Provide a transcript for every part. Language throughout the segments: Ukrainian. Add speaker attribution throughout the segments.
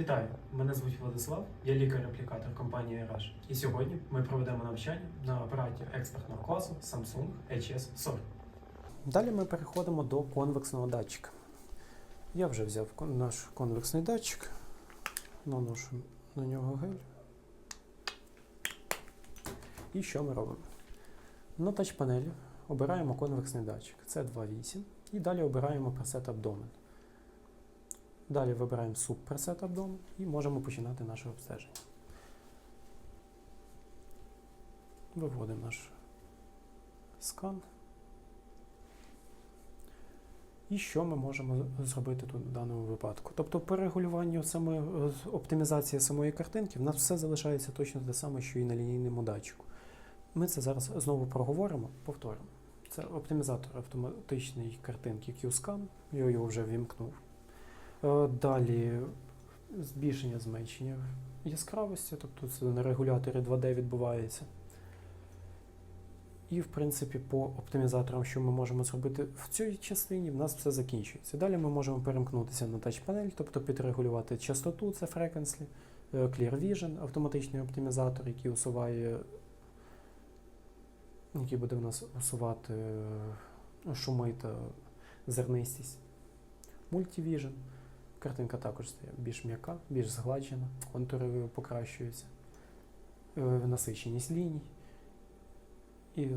Speaker 1: Вітаю! Мене звуть Владислав, я лікар-реплікатор компанії RH. І сьогодні ми проведемо навчання на апараті експертного класу Samsung HS40. Далі ми переходимо до конвексного датчика. Я вже взяв наш конвексний датчик, наношу на нього гель. І що ми робимо? На тач-панелі обираємо конвексний датчик. Це 2.8. І далі обираємо пресет абдомен. Далі вибираємо субпресет абдомен і можемо починати наше обстеження. Виводимо наш скан. І що ми можемо зробити тут в даному випадку? Тобто по регулюванню самої е, оптимізації самої картинки в нас все залишається точно те саме, що і на лінійному датчику. Ми це зараз знову проговоримо, повторимо. Це оптимізатор автоматичної картинки Q-Scan, я його вже вімкнув. Е, Далі збільшення зменшення яскравості, тобто це на регуляторі 2D відбувається. І, в принципі, по оптимізаторам, що ми можемо зробити в цій частині, в нас все закінчується. Далі ми можемо перемкнутися на тач-панель, тобто підрегулювати частоту, це frequency, е, Clear Vision, автоматичний оптимізатор, який усуває, який буде в нас усувати е, шуми та зернистість. Multivision. Картинка також стає більш м'яка, більш згладжена, контури покращуються, е, насиченість ліній. І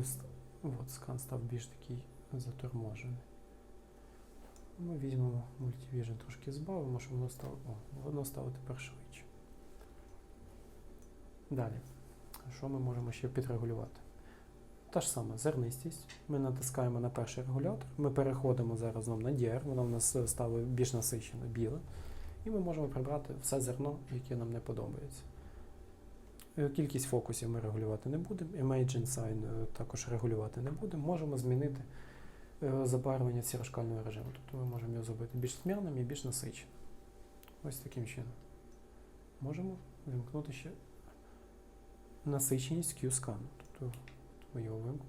Speaker 1: от, скан став більш такий заторможений. Ми візьмемо Multivision трошки збавимо, щоб воно стало. О, воно стало тепер швидше. Далі. Що ми можемо ще підрегулювати? Та ж сама зернистість. Ми натискаємо на перший регулятор. Ми переходимо зараз знову на DR, воно в нас е, стало більш насичене, біле. І ми можемо прибрати все зерно, яке нам не подобається. Е, Кількість фокусів ми регулювати не будемо. Imagine Sign е, також регулювати не будемо. Можемо змінити забарвлення сірошкального режиму. Тобто ми можемо його зробити більш тьмяним і більш насиченим. Ось таким чином. Можемо вимкнути ще насиченість Q-scan. Тобто ми його вим-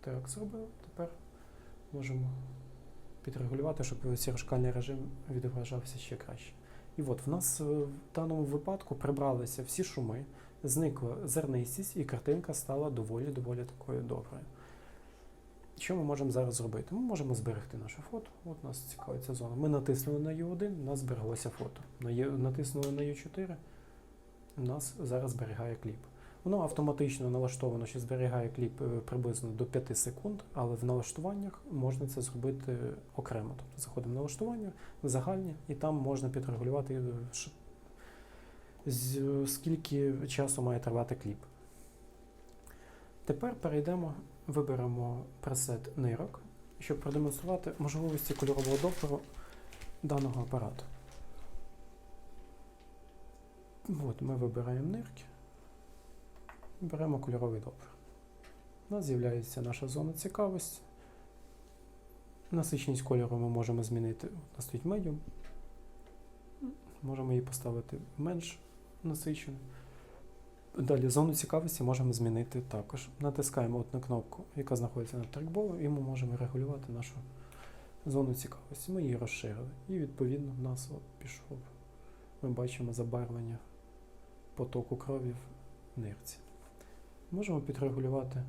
Speaker 1: так зробили. Тепер можемо підрегулювати, щоб сірошкальний режим відображався ще краще. І от в нас е, в даному випадку прибралися всі шуми, зникла зернистість, і картинка стала доволі-доволі такою доброю. Що ми можемо зараз зробити? Ми можемо зберегти наше фото. От нас цікавить ця зона. Ми натиснули на U1, у нас збереглося фото. Натиснули на U4, у нас зараз зберігає кліп. Воно автоматично налаштовано, що зберігає кліп е, приблизно до 5 секунд, але в налаштуваннях можна це зробити окремо. Тобто заходимо в налаштування, в загальні, і там можна підрегулювати, е, скільки часу має тривати кліп. Тепер перейдемо, виберемо пресет нирок, щоб продемонструвати можливості кольорового допору даного апарату. От, ми вибираємо нирки. Беремо кольоровий допір. У нас з'являється наша зона цікавості. Насиченість кольору ми можемо змінити. У нас стоїть медіум. Можемо її поставити менш насичену. Далі зону цікавості можемо змінити також. Натискаємо от на кнопку, яка знаходиться над трекболом, і ми можемо регулювати нашу зону цікавості. Ми її розширили. І відповідно в нас пішов. Ми бачимо забарвлення потоку крові в нирці. Можемо підрегулювати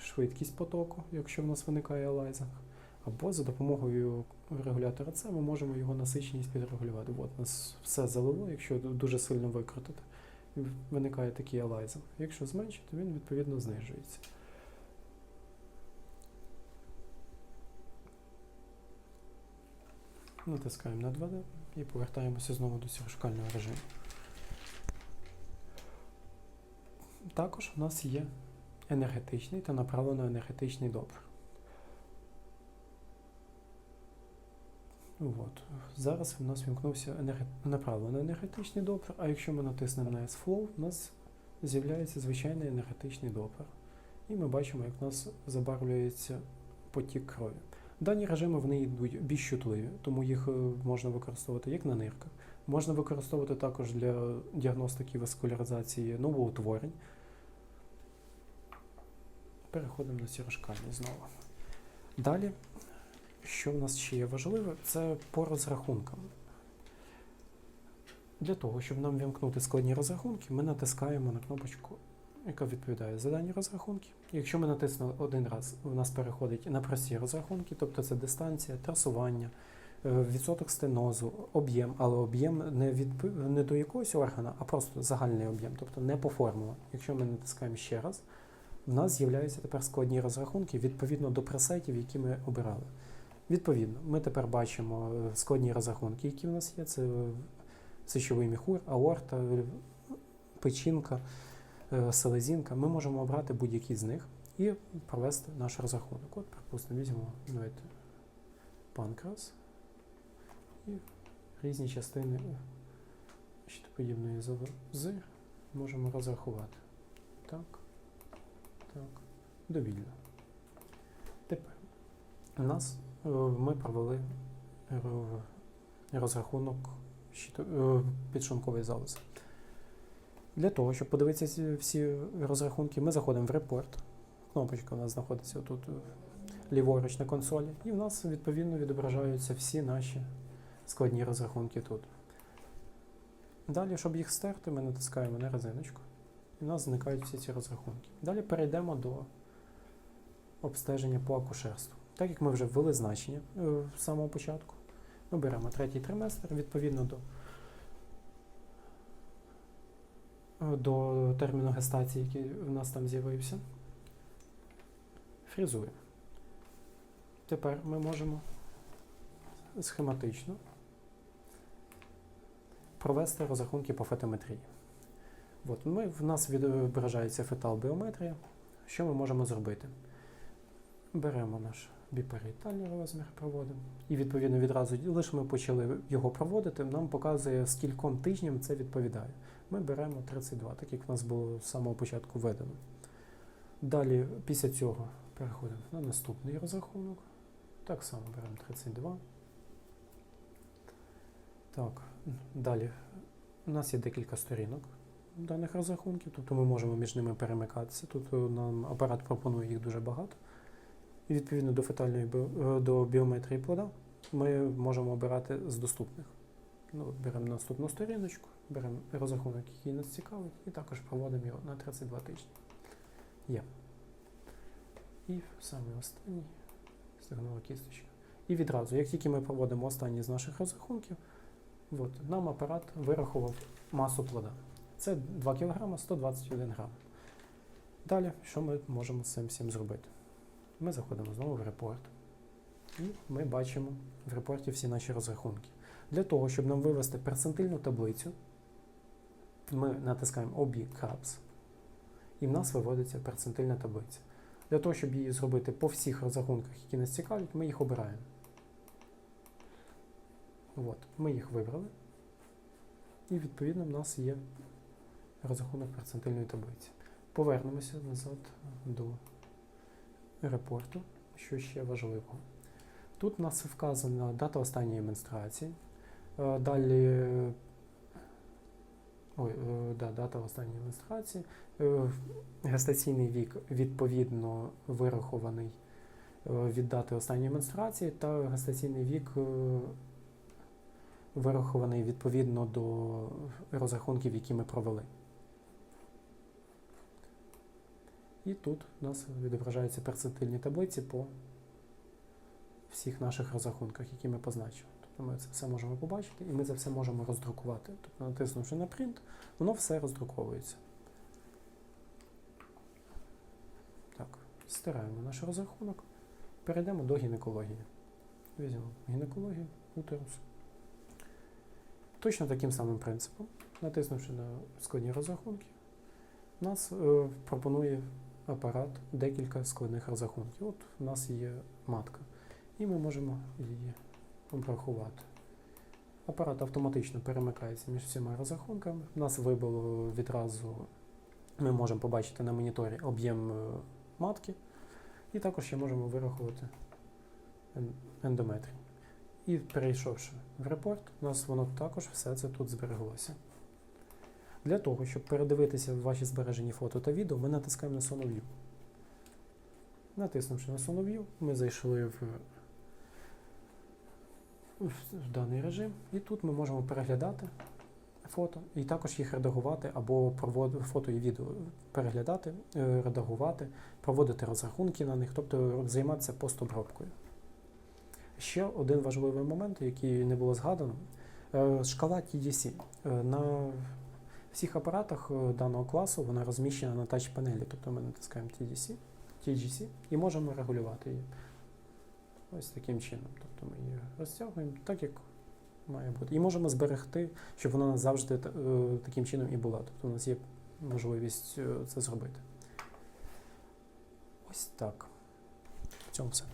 Speaker 1: швидкість потоку, якщо в нас виникає алайзинг. Або за допомогою регулятора С ми можемо його насиченість підрегулювати. От у нас все залило, якщо дуже сильно викрутити, виникає такий алайзинг. Якщо зменшити, він відповідно знижується. Натискаємо на 2D і повертаємося знову до сірошкального режиму. Також у нас є енергетичний та направлено енергетичний допір. От. Зараз у нас вімкнувся енерге... направлено енергетичний допір, а якщо ми натиснемо на S-Flow, у нас з'являється звичайний енергетичний допір. І ми бачимо, як у нас забарвлюється потік крові. Дані режими вони йдуть більш чутливі, тому їх е, можна використовувати як на нирках. Можна використовувати також для діагностики васкуляризації новоутворень. Переходимо на сірошкальний знову. Далі, що в нас ще є важливе, це по розрахункам. Для того, щоб нам вімкнути складні розрахунки, ми натискаємо на кнопочку, яка відповідає за дані розрахунки. Якщо ми натиснули один раз, у нас переходить на прості розрахунки, тобто це дистанція, трасування, е, відсоток стенозу, об'єм, але об'єм не, від, не до якогось органа, а просто загальний об'єм, тобто не по формулам. Якщо ми натискаємо ще раз, в нас з'являються тепер складні розрахунки відповідно до пресетів, які ми обирали. Відповідно, ми тепер бачимо е, складні розрахунки, які в нас є. Це сечовий міхур, аорта, е, печінка, е, селезінка. Ми можемо обрати будь-який з них і провести наш розрахунок. От, припустимо, візьмемо давайте, панкрас і різні частини щитоподібної залози можемо розрахувати. Так, так, довільно. Тепер у нас е, ми провели ро- розрахунок е, підшлункової залози. Для того, щоб подивитися всі розрахунки, ми заходимо в репорт. Кнопочка у нас знаходиться тут е, ліворуч на консолі, і в нас відповідно відображаються всі наші складні розрахунки тут. Далі, щоб їх стерти, ми натискаємо на резиночку, і в нас зникають всі ці розрахунки. Далі перейдемо до обстеження по акушерству. Так як ми вже ввели значення е, з самого початку, ми беремо третій триместр відповідно до, е, до терміну гестації, який в нас там з'явився. Фрізуємо. Тепер ми можемо схематично провести розрахунки по фетометрії. От, ми, в нас відображається фетал-біометрія. Що ми можемо зробити? Беремо наш біперитальний розмір, проводимо. І відповідно відразу, лише ми почали його проводити, нам показує, скільком тижням це відповідає. Ми беремо 32, так як в нас було з самого початку введено. Далі, після цього, переходимо на наступний розрахунок. Так само беремо 32. Так, далі. У нас є декілька сторінок даних розрахунків, тобто ми можемо між ними перемикатися. Тут е, нам апарат пропонує їх дуже багато. І відповідно до фетальної е, до біометрії плода ми можемо обирати з доступних. Ну, беремо наступну сторіночку, беремо розрахунок, який нас цікавить, і також проводимо його на 32 тижні. Є. І саме останній стегнова кісточка. І відразу, як тільки ми проводимо останній з наших розрахунків, от, нам апарат вирахував масу плода. Це 2 кг 121 грам. Далі, що ми можемо з цим всім зробити? Ми заходимо знову в репорт. І ми бачимо в репорті всі наші розрахунки. Для того, щоб нам вивести перцентильну таблицю, ми натискаємо OB Caps, і в нас виводиться перцентильна таблиця. Для того, щоб її зробити по всіх розрахунках, які нас цікавлять, ми їх обираємо. От, ми їх вибрали. І відповідно в нас є розрахунок перцентильної таблиці. Повернемося назад до репорту, що ще важливого. Тут у нас вказана дата останньої менструації. Е, Далі е, ой, е, да, дата останньої менструації. Гестаційний вік відповідно вирахований від дати останньої менструації, та гестаційний вік вирахований відповідно до розрахунків, які ми провели. І тут у нас відображаються перцентильні таблиці по всіх наших розрахунках, які ми позначили. Тобто ми це все можемо побачити і ми це все можемо роздрукувати. Тобто, натиснувши на принт, воно все роздруковується. Так, стираємо наш розрахунок. Перейдемо до гінекології. Візьмемо гінекологію, утерус. Точно таким самим принципом, натиснувши на складні розрахунки, нас е, пропонує апарат декілька складних розрахунків. От у нас є матка, і ми можемо її обрахувати. Апарат автоматично перемикається між всіма розрахунками. У нас вибило відразу, ми можемо побачити на моніторі об'єм е, матки, і також ще можемо вирахувати ен- ендометрій. І перейшовши в репорт, у нас воно також все це тут збереглося. Для того, щоб передивитися ваші збережені фото та відео, ми натискаємо на Sonoview. Натиснувши на Sonoview, ми зайшли в, в, даний режим, і тут ми можемо переглядати фото, і також їх редагувати або проводити фото і відео переглядати, е, редагувати, проводити розрахунки на них, тобто займатися постобробкою. Ще один важливий момент, який не було згадано, е, шкала TDC. Е, На всіх апаратах е, даного класу вона розміщена на тач-панелі, тобто ми натискаємо TDC, TGC і можемо регулювати її. Ось таким чином. Тобто ми її розтягуємо так, як має бути. І можемо зберегти, щоб вона завжди е, таким чином і була. Тобто у нас є можливість е, це зробити. Ось так. В цьому все.